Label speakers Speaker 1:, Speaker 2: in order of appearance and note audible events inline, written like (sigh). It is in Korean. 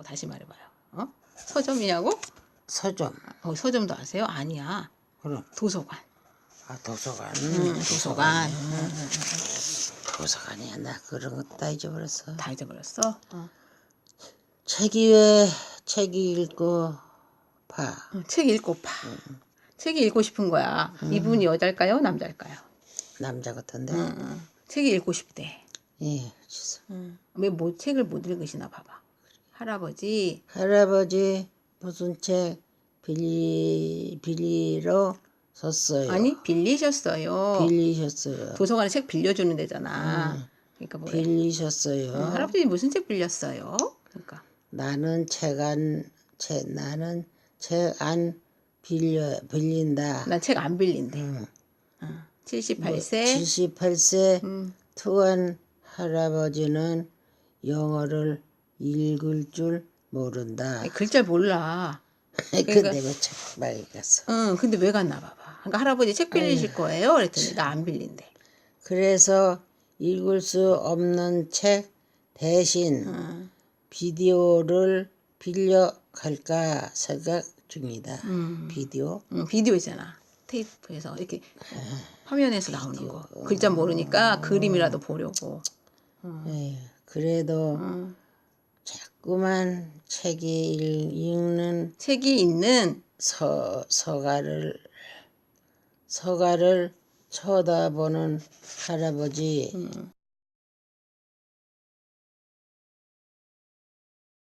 Speaker 1: 뭐라고 다시 말해봐요. 어? 서점이냐고?
Speaker 2: 서점.
Speaker 1: 어, 서점도 아세요? 아니야.
Speaker 2: 그럼
Speaker 1: 도서관.
Speaker 2: 아 도서관.
Speaker 1: 응, 도서관. 응,
Speaker 2: 도서관이야 나 그런 거 다 잊어버렸어.
Speaker 1: 다 잊어버렸어. 어.
Speaker 2: 책이 왜 책이 읽고 봐.
Speaker 1: 어, 책 읽고 봐. 책이 읽고 싶은 거야. 이분이 여자일까요? 남자일까요?
Speaker 2: 남자 같은데.
Speaker 1: 응, 응. 책이 읽고 싶대.
Speaker 2: 예. 주소.
Speaker 1: 왜뭐 책을 못 읽으시나 봐봐. 할아버지
Speaker 2: 할아버지 무슨 책 빌리 빌리러 섰어요.
Speaker 1: 아니 빌리셨어요.
Speaker 2: 빌리셨어요.
Speaker 1: 도서관에 책 빌려주는 데잖아. 그러니까 뭐
Speaker 2: 빌리셨어요.
Speaker 1: 할아버지 무슨 책 빌렸어요? 그러니까
Speaker 2: 나는 책안 책 나는 책 안 빌려 빌린다.
Speaker 1: 난책안 빌린대.
Speaker 2: 응.
Speaker 1: 78세
Speaker 2: 78세
Speaker 1: 음.
Speaker 2: 투한 할아버지는 영어를 읽을 줄 모른다.
Speaker 1: 글자 몰라. (laughs)
Speaker 2: 근데 왜책 많이 갔어?
Speaker 1: 응, 근데 왜 갔나 봐봐. 그러니까 할아버지 책 빌리실 거예요? 그랬더니 나 안 빌린대.
Speaker 2: 그래서 읽을 수 없는 책 대신
Speaker 1: 응.
Speaker 2: 비디오를 빌려 갈까 생각 중이다.
Speaker 1: 음.
Speaker 2: 비디오?
Speaker 1: 응, 비디오 있잖아. 테이프에서 이렇게 화면에서 나오는 거. 글자 모르니까 그림이라도 보려고.
Speaker 2: 에휴, 그래도
Speaker 1: 응.
Speaker 2: 자꾸만 책이 읽- 읽는
Speaker 1: 책이 있는
Speaker 2: 서, 서가를 서가를 쳐다보는 할아버지